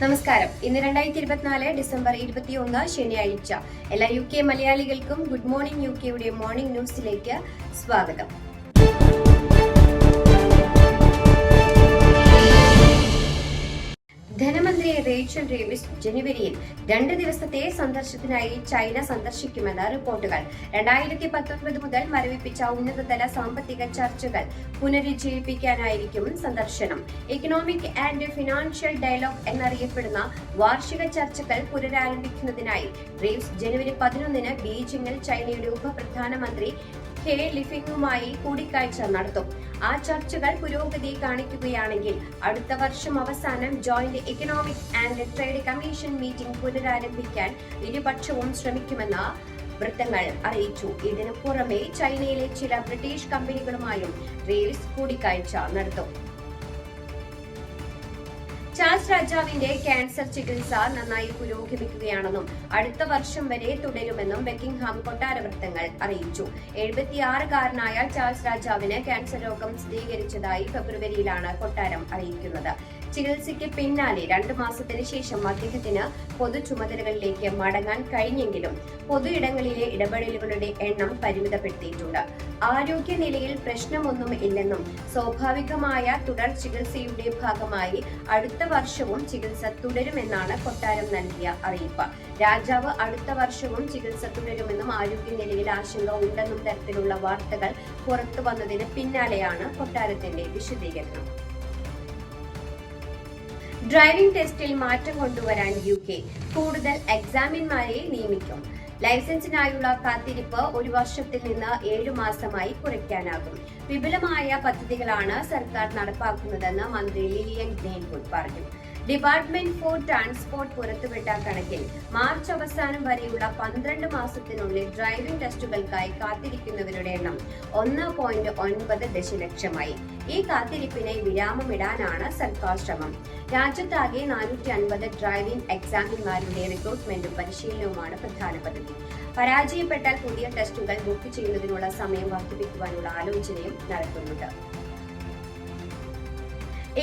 നമസ്കാരം. ഇന്ന് രണ്ടായിരത്തി ഇരുപത്തിനാല് ഡിസംബർ ഇരുപത്തിയൊന്ന് ശനിയാഴ്ച. എല്ലാ യു കെ മലയാളികൾക്കും ഗുഡ് മോർണിംഗ് യു കെയുടെ മോർണിംഗ് ന്യൂസിലേക്ക് സ്വാഗതം. റേച്ചൽ ഡേവിസ് ജനുവരിയിൽ രണ്ട് ദിവസത്തെ സന്ദർശനത്തിനായി ചൈന സന്ദർശിക്കുമെന്ന റിപ്പോർട്ടുകൾ. രണ്ടായിരത്തി പത്തൊൻപത് മുതൽ മരവിപ്പിച്ച ഉന്നതതല സാമ്പത്തിക ചർച്ചകൾ പുനരുജ്ജീവിപ്പിക്കാനായിരിക്കും സന്ദർശനം. ഇക്കണോമിക് ആൻഡ് ഫിനാൻഷ്യൽ ഡയലോഗ് എന്നറിയപ്പെടുന്ന വാർഷിക ചർച്ചകൾ പുനരാരംഭിക്കുന്നതിനായി റീവ്സ് ജനുവരി പതിനൊന്നിന് ബീജിംഗിൽ ചൈനയുടെ ഉപപ്രധാനമന്ത്രി ഹെ ലിഫിങ്ങുമായി കൂടിക്കാഴ്ച നടത്തും. ആ ചർച്ചകൾ പുരോഗതി കാണിക്കുകയാണെങ്കിൽ അടുത്ത വർഷം അവസാനം joint economic and trade commission meeting പുനരാരംഭിക്കാൻ ഇരുപക്ഷവും ശ്രമിക്കുമെന്ന് വൃത്തങ്ങൾ അറിയിച്ചു. ഇതിനു പുറമെ ചൈനയിലെ ചില ബ്രിട്ടീഷ് കമ്പനികളുമായും റെയിൽസ് കൂടിക്കാഴ്ച നടത്തും. ചാൾസ് രാജാവിന്റെ ക്യാൻസർ ചികിത്സ നന്നായി പുരോഗമിക്കുകയാണെന്നും അടുത്ത വർഷം വരെ തുടരുമെന്നും ബെക്കിംഗ്ഹാം കൊട്ടാര വൃത്തങ്ങൾ അറിയിച്ചു. എഴുപത്തിയാറുകാരനായ ചാൾസ് രാജാവിന് ക്യാൻസർ രോഗം സ്ഥിരീകരിച്ചതായി ഫെബ്രുവരിയിലാണ് കൊട്ടാരം അറിയിക്കുന്നത്. ചികിത്സയ്ക്ക് പിന്നാലെ രണ്ടു മാസത്തിന് ശേഷം അദ്ദേഹത്തിന് പൊതു ചുമതലകളിലേക്ക് മടങ്ങാൻ കഴിഞ്ഞെങ്കിലും പൊതു ഇടങ്ങളിലെ ഇടപെടലുകളുടെ എണ്ണം പരിമിതപ്പെടുത്തിയിട്ടുണ്ട്. ആരോഗ്യനിലയിൽ പ്രശ്നമൊന്നും ഇല്ലെന്നും സ്വാഭാവികമായ തുടർ ചികിത്സയുടെ ഭാഗമായി അടുത്ത വർഷവും ചികിത്സ തുടരുമെന്നാണ് കൊട്ടാരം നൽകിയ അറിയിപ്പ്. രാജാവ് അടുത്ത വർഷവും ചികിത്സ തുടരുമെന്നും ആരോഗ്യനിലയിൽ ആശങ്ക ഉണ്ടെന്നും തരത്തിലുള്ള വാർത്തകൾ പുറത്തു വന്നതിന് പിന്നാലെയാണ് കൊട്ടാരത്തിന്റെ വിശദീകരണം. ഡ്രൈവിംഗ് ടെസ്റ്റിൽ മാറ്റം കൊണ്ടുവരാൻ യു കെ. കൂടുതൽ എക്സാമിന്മാരെ നിയമിക്കും. ലൈസൻസിനായുള്ള കാത്തിരിപ്പ് ഒരു വർഷത്തിൽ നിന്ന് ഏഴു മാസമായി കുറയ്ക്കാനാകും. വിപുലമായ പദ്ധതികളാണ് സർക്കാർ നടപ്പാക്കുന്നതെന്ന് മന്ത്രി ലിലിയൻ ഗ്രീൻവുഡ് പറഞ്ഞു. ഡിപ്പാർട്ട്മെന്റ് ഫോർ ട്രാൻസ്പോർട്ട് പുറത്തുവിട്ട കണക്കിൽ മാർച്ച് അവസാനം വരെയുള്ള പന്ത്രണ്ട് മാസത്തിനുള്ളിൽ ഡ്രൈവിംഗ് ടെസ്റ്റുകൾക്കായി കാത്തിരിക്കുന്നവരുടെ എണ്ണം ഒന്ന് പോയിന്റ് ഒൻപത് ദശലക്ഷമായി. ഈ കാത്തിരിപ്പിനെ വിരാമമിടാനാണ് സർക്കാർ ശ്രമം. രാജ്യത്താകെ നാനൂറ്റി അൻപത് ഡ്രൈവിംഗ് എക്സാമിന്മാരുടെ റിക്രൂട്ട്മെന്റും പരിശീലനവുമാണ് പ്രധാന പദ്ധതി. പരാജയപ്പെട്ടാൽ പുതിയ ടെസ്റ്റുകൾ ബുക്ക് ചെയ്യുന്നതിനുള്ള സമയം വർദ്ധിപ്പിക്കുവാനുള്ള ആലോചനയും നടത്തുന്നുണ്ട്.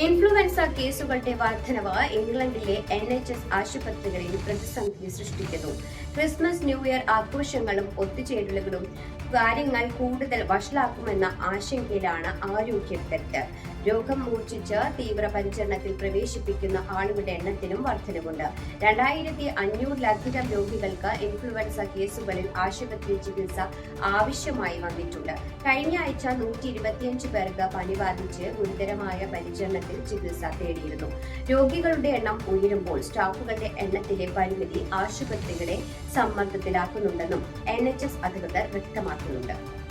ഇൻഫ്ലുവൻസ കേസുകളുടെ വർധനവ് ഇംഗ്ലണ്ടിലെ എൻ എച്ച് എസ് ആശുപത്രികളിൽ പ്രതിസന്ധി സൃഷ്ടിക്കുന്നു. ക്രിസ്മസ് ന്യൂ ഇയർ ആഘോഷങ്ങളും ഒത്തുചേരലുകളും കാര്യങ്ങൾ കൂടുതൽ വഷളാക്കുമെന്ന ആശങ്കയിലാണ് ആരോഗ്യ വിദഗ്ധർ രോഗം മൂർച്ഛിച്ച് തീവ്ര പരിചരണത്തിൽ പ്രവേശിപ്പിക്കുന്ന ആളുകളുടെ എണ്ണത്തിലും വർധനവുണ്ട്. രണ്ടായിരത്തി അഞ്ഞൂറിലധികം രോഗികൾക്ക് ഇൻഫ്ലുവൻസ കേസുകളിൽ ആശുപത്രി ചികിത്സ ആവശ്യമായി വന്നിട്ടുണ്ട്. കഴിഞ്ഞ ആഴ്ച നൂറ്റി ഇരുപത്തിയഞ്ച് പേർക്ക് പനി ബാധിച്ച് ഗുരുതരമായ പരിചരണത്തിൽ ചികിത്സ തേടിയിരുന്നു. രോഗികളുടെ എണ്ണം ഉയരുമ്പോൾ സ്റ്റാഫുകളുടെ എണ്ണത്തിലെ പരിമിതി ആശുപത്രികളെ സമ്മർദ്ദത്തിലാക്കുന്നുണ്ടെന്നും എൻ എച്ച് എസ് അധികൃതർ വ്യക്തമാക്കുന്നുണ്ട്.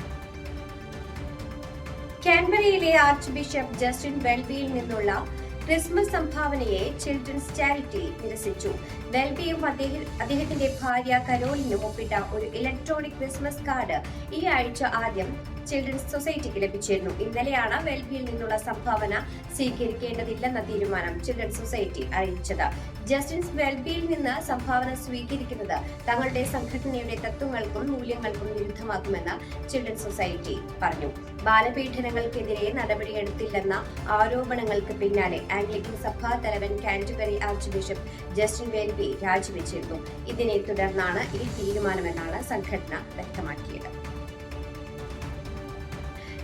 കാൻബറയിലെ ആർച്ച് ബിഷപ്പ് ജസ്റ്റിൻ വെൽബിയിൽ നിന്നുള്ള ക്രിസ്മസ് സംഭാവനയെ ചിൽഡ്രൻസ് ചാരിറ്റി നിരസിച്ചു. വെൽബിയും അദ്ദേഹ- അദ്ദേഹത്തിന്റെ ഭാര്യ കരോളിനും ഒപ്പിട്ട ഒരു ഇലക്ട്രോണിക് ക്രിസ്മസ് കാർഡ് ഈ ആഴ്ച ആദ്യം ചിൽഡ്രൻസ് സൊസൈറ്റിക്ക് ലഭിച്ചിരുന്നു. ഇന്നലെയാണ് വെൽബിയിൽ നിന്നുള്ള സംഭാവന സ്വീകരിക്കേണ്ടതില്ലെന്ന തീരുമാനം ചിൽഡ്രൻസ് സൊസൈറ്റി അറിയിച്ചത്. ജസ്റ്റിൻസ് വെൽബിയിൽ നിന്ന് സംഭാവന സ്വീകരിക്കുന്നത് തങ്ങളുടെ സംഘടനയുടെ തത്വങ്ങൾക്കും മൂല്യങ്ങൾക്കും വിരുദ്ധമാകുമെന്ന് ചിൽഡ്രൻസ് സൊസൈറ്റി പറഞ്ഞു. ബാലപീഡനങ്ങൾക്കെതിരെ നടപടിയെടുത്തില്ലെന്ന ആരോപണങ്ങൾക്ക് പിന്നാലെ ആംഗ്ലിക്കൻ സഭാ തലവൻ Canterbury archbishop Justin Welby രാജിവെച്ചിരുന്നു. ഇതിനെ തുടർന്നാണ് ഈ തീരുമാനമെന്നാണ് സംഘടന വ്യക്തമാക്കിയത്.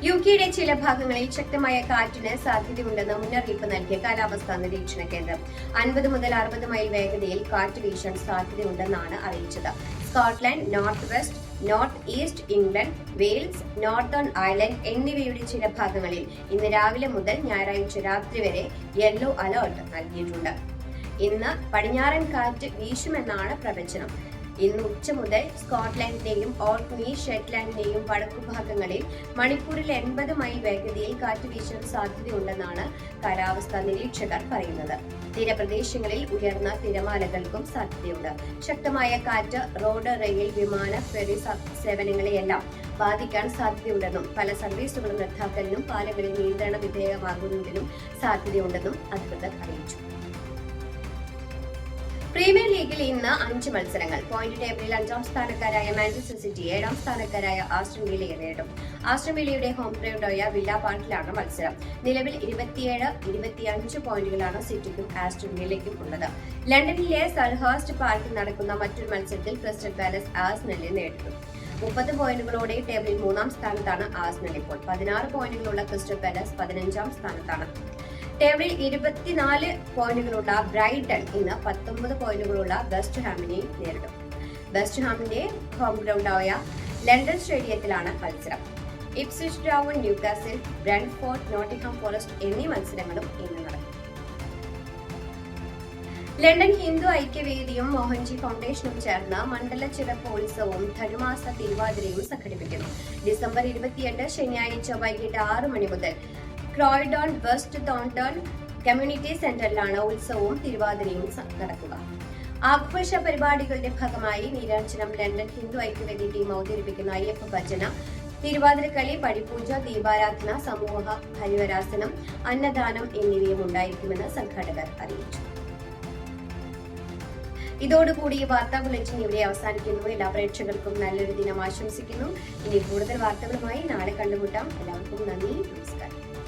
യു കെയുടെ ചില ഭാഗങ്ങളിൽ ശക്തമായ കാറ്റിന് സാധ്യതയുണ്ടെന്ന് മുന്നറിയിപ്പ് നൽകിയ കാലാവസ്ഥാ നിരീക്ഷണ കേന്ദ്രം. അൻപത് മുതൽ അറുപത് മൈൽ വേഗതയിൽ കാറ്റ് വീശാൻ സാധ്യതയുണ്ടെന്നാണ് അറിയിച്ചത്. Scotland north west north east England Wales northern Ireland എന്നിവയുടെ ചില ഭാഗങ്ങളിൽ ഇന്ന് രാവിലെ മുതൽ ഞായറാഴ്ച രാത്രി വരെ യെല്ലോ അലേർട്ട് നൽകിയിട്ടുണ്ട്. ഇന്ന് പടിഞ്ഞാറൻ കാറ്റ് വീശുമെന്നാണ് പ്രവചനം. ഇന്ന് ഉച്ച മുതൽ സ്കോട്ട്ലൻഡിന്റെയും ഓർക്മി ഷെറ്റ്ലാൻഡിന്റെയും വടക്കുഭാഗങ്ങളിൽ മണിക്കൂറിൽ എൺപത് മൈൽ വേഗതയിൽ കാറ്റ് വീശാൻ സാധ്യതയുണ്ടെന്നാണ് കാലാവസ്ഥാ നിരീക്ഷകർ പറയുന്നത്. തീരപ്രദേശങ്ങളിൽ ഉയർന്ന തിരമാലകൾക്കും സാധ്യതയുണ്ട്. ശക്തമായ കാറ്റ് റോഡ് റെയിൽ വിമാന ഫെറി സേവനങ്ങളെയെല്ലാം ബാധിക്കാൻ സാധ്യതയുണ്ടെന്നും പല സർവീസുകളും റദ്ദാക്കലിനും പാലങ്ങളിൽ നിയന്ത്രണ വിധേയമാകുന്നതിനും സാധ്യതയുണ്ടെന്നും അധികൃതർ അറിയിച്ചു. പ്രീമിയർ ലീഗിൽ ഇന്ന് അഞ്ച് മത്സരങ്ങൾ. പോയിന്റ് ടേബിളിൽ അഞ്ചാം സ്ഥാനക്കാരായ മാഞ്ചസ്റ്റർ സിറ്റി ഏഴാം സ്ഥാനക്കാരായ ആസ്റ്റൺ വില്ലയെ വില്ലയുടെ ഹോം ഗ്രൗണ്ടായ വില്ല പാർക്കിലാണ് മത്സരം. നിലവിൽ ഇരുപത്തിയേഴ് ഇരുപത്തിയഞ്ച് പോയിന്റുകളാണ് സിറ്റിക്കും ആസ്റ്റൺ ഉള്ളത്. ലണ്ടനിലെ സൽഹാസ്റ്റ് പാർക്കിൽ നടക്കുന്ന മറ്റൊരു മത്സരത്തിൽ ക്രിസ്റ്റൽ പാലസ് ആസ്നലിനെ നേരിടും. മുപ്പത് പോയിന്റുകളോടെ ടേബിളിൽ മൂന്നാം സ്ഥാനത്താണ് ആസ്നൽ ഇപ്പോൾ. പതിനാറ് പോയിന്റുകളുള്ള ക്രിസ്റ്റൽ പാലസ് പതിനഞ്ചാം സ്ഥാനത്താണ്. ടേബിളിൽ ഇരുപത്തിനാല് പോയിന്റുകളുള്ള ബ്രൈറ്റൺ ഇന്ന് പത്തൊമ്പത് പോയിന്റുകളുള്ള വെസ്റ്റ് ഹാമിനെ നേരിടും. വെസ്റ്റ് ഹാമിന്റെ ഹോം ഗ്രൗണ്ടായ ലണ്ടൻ സ്റ്റേഡിയത്തിലാണ് മത്സരം. ഇപ്സിസ് ഡ്രാവൺ ന്യൂകാസിൽ ബ്രൻഫോർട്ട് നോട്ടിംഗ്ഹാം ഫോറസ്റ്റ് എന്നീ മത്സരങ്ങളും ഇന്ന് നടക്കും. ലണ്ടൻ ഹിന്ദു ഐക്യവേദിയും മോഹൻജി ഫൗണ്ടേഷനും ചേർന്ന് മണ്ഡല ചിറപ്പോത്സവവും ധനുമാസ തിരുവാതിരയും സംഘടിപ്പിക്കുന്നു. ഡിസംബർ ഇരുപത്തിയെട്ട് ശനിയാഴ്ച വൈകിട്ട് ആറ് മണി മുതൽ ക്രോയിഡോൺ വെസ്റ്റ് തോണ്ടൺ കമ്മ്യൂണിറ്റി സെന്ററിലാണ് ഉത്സവവും തിരുവാതിരയും നടക്കുക. ആഘോഷ പരിപാടികളുടെ ഭാഗമായി നീരാഞ്ജനം ലണ്ടൻ ഹിന്ദു ഐക്യവേദി ടീം അവതരിപ്പിക്കുന്ന അയ്യപ്പ ഭജന തിരുവാതിരക്കളി പടിപൂജ ദീപാരാധന സമൂഹ ഹരിവരാസനം അന്നദാനം എന്നിവയും ഉണ്ടായിരിക്കുമെന്ന് സംഘാടകർ അറിയിച്ചു. ഇതോടുകൂടി ഈ വാർത്താ ബുള്ളറ്റിൻ ഇവിടെ അവസാനിക്കുന്നു. എല്ലാ പ്രേക്ഷകർക്കും നല്ലൊരു ദിനം ആശംസിക്കുന്നു. ഇനി കൂടുതൽ വാർത്തകളുമായി നാളെ കണ്ടുമുട്ടാം. എല്ലാവർക്കും നന്ദി. നമസ്കാരം.